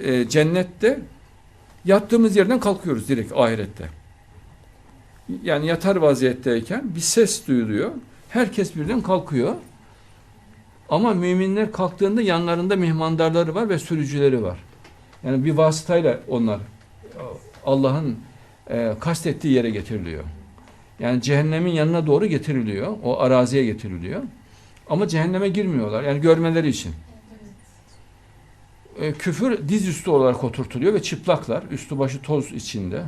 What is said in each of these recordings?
e, cennette yattığımız yerden kalkıyoruz direkt ahirette. Yani yatar vaziyetteyken bir ses duyuluyor. Herkes birden kalkıyor. Ama müminler kalktığında yanlarında mihmandarları var ve sürücüleri var. Yani bir vasıtayla onlar Allah'ın e, kastettiği yere getiriliyor. Yani cehennemin yanına doğru getiriliyor. O araziye getiriliyor. Ama cehenneme girmiyorlar. Yani görmeleri için. E, küfür dizüstü olarak oturtuluyor ve çıplaklar. Üstü başı toz içinde.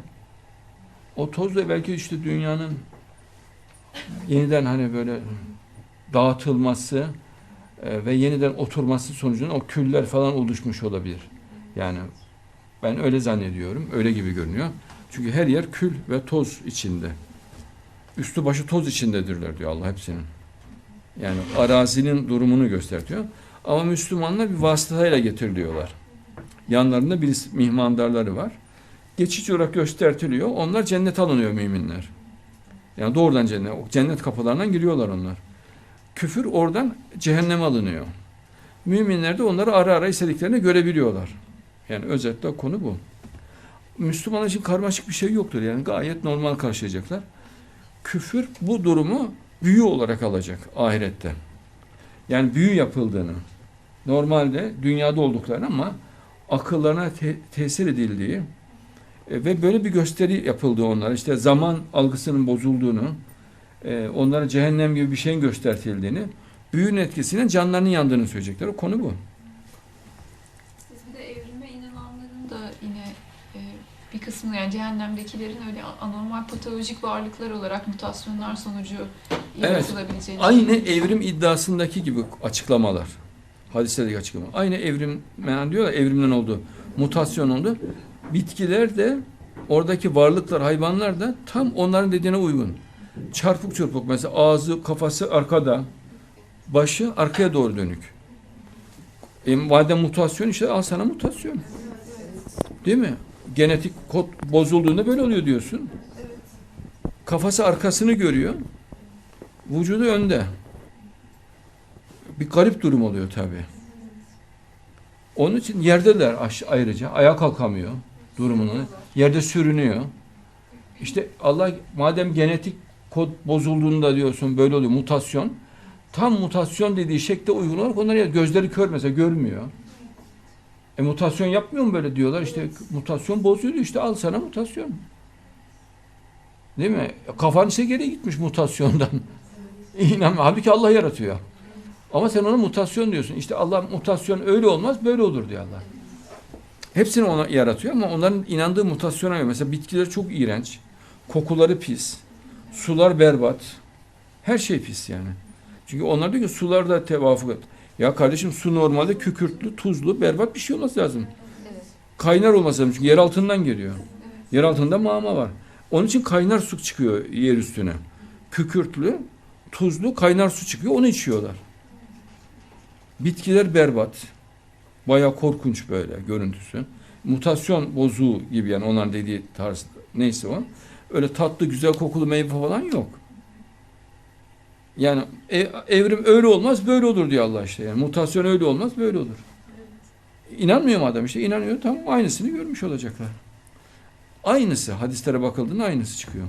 O toz da belki işte dünyanın yeniden hani böyle dağıtılması e, ve yeniden oturması sonucunda o küller falan oluşmuş olabilir. Yani ben öyle zannediyorum. Öyle gibi görünüyor. Çünkü her yer kül ve toz içinde. Üstü başı toz içindedirler diyor Allah hepsinin. Yani arazinin durumunu gösteriyor. Ama Müslümanlar bir vasıtayla getiriliyorlar. Yanlarında bir mihmandarları var. Geçici olarak göstertiliyor. Onlar cennet alınıyor müminler. Yani doğrudan cennet. Cennet kapılarından giriyorlar onlar. Küfür oradan cehenneme alınıyor. Müminler de onları ara ara istediklerini görebiliyorlar. Yani özetle konu bu. Müslüman için karmaşık bir şey yoktur. Yani gayet normal karşılayacaklar. Küfür bu durumu büyü olarak alacak ahirette. Yani büyü yapıldığını, normalde dünyada olduklarını ama akıllarına te- tesir edildiği e, ve böyle bir gösteri yapıldığı onlara işte zaman algısının bozulduğunu, e, onlara cehennem gibi bir şeyin göstertildiğini, büyünün etkisiyle canlarının yandığını söyleyecekler. O konu bu. Siz bir de evrime inananların da yine e, bir kısmı yani cehennemdekilerin öyle anormal patolojik varlıklar olarak mutasyonlar sonucu yaratılabileceğini Aynı evrim iddiasındaki gibi açıklamalar. Hadislerdeki açıklama. Aynı evrim, yani diyorlar evrimden oldu, mutasyon oldu. Bitkiler de oradaki varlıklar, hayvanlar da tam onların dediğine uygun. Çarpık çırpık mesela ağzı, kafası arkada, başı arkaya doğru dönük. E, madem mutasyon işte al sana mutasyon. Değil mi? Genetik kod bozulduğunda böyle oluyor diyorsun. Kafası arkasını görüyor. Vücudu önde. Bir garip durum oluyor tabi. Onun için yerdeler ayrıca. Ayağa kalkamıyor durumunu. Yerde sürünüyor. İşte Allah madem genetik kod bozulduğunda diyorsun böyle oluyor mutasyon. Tam mutasyon dediği şekle uygun olarak onlar ya- gözleri kör mesela görmüyor. E mutasyon yapmıyor mu böyle diyorlar işte mutasyon bozuyor işte al sana mutasyon. Değil mi? Kafan ise geri gitmiş mutasyondan. İnan, halbuki Allah yaratıyor. Ama sen ona mutasyon diyorsun. İşte Allah mutasyon öyle olmaz, böyle olur diyor Allah. Hepsini ona yaratıyor ama onların inandığı mutasyona göre. Mesela bitkiler çok iğrenç. Kokuları pis. Sular berbat. Her şey pis yani. Çünkü onlar diyor ki sularda tevafuk et. Ya kardeşim su normalde kükürtlü, tuzlu, berbat bir şey olması lazım. Evet. Kaynar olması lazım çünkü yer altından geliyor. Yer altında mağma var. Onun için kaynar su çıkıyor yer üstüne. Kükürtlü, tuzlu kaynar su çıkıyor onu içiyorlar. Bitkiler berbat. Baya korkunç böyle görüntüsü. Mutasyon bozuğu gibi yani onların dediği tarz neyse o. Öyle tatlı güzel kokulu meyve falan yok. Yani e- evrim öyle olmaz böyle olur diyor Allah işte. Yani mutasyon öyle olmaz böyle olur. İnanmıyor mu adam işte? İnanıyor tamam aynısını görmüş olacaklar. Aynısı hadislere bakıldığında aynısı çıkıyor.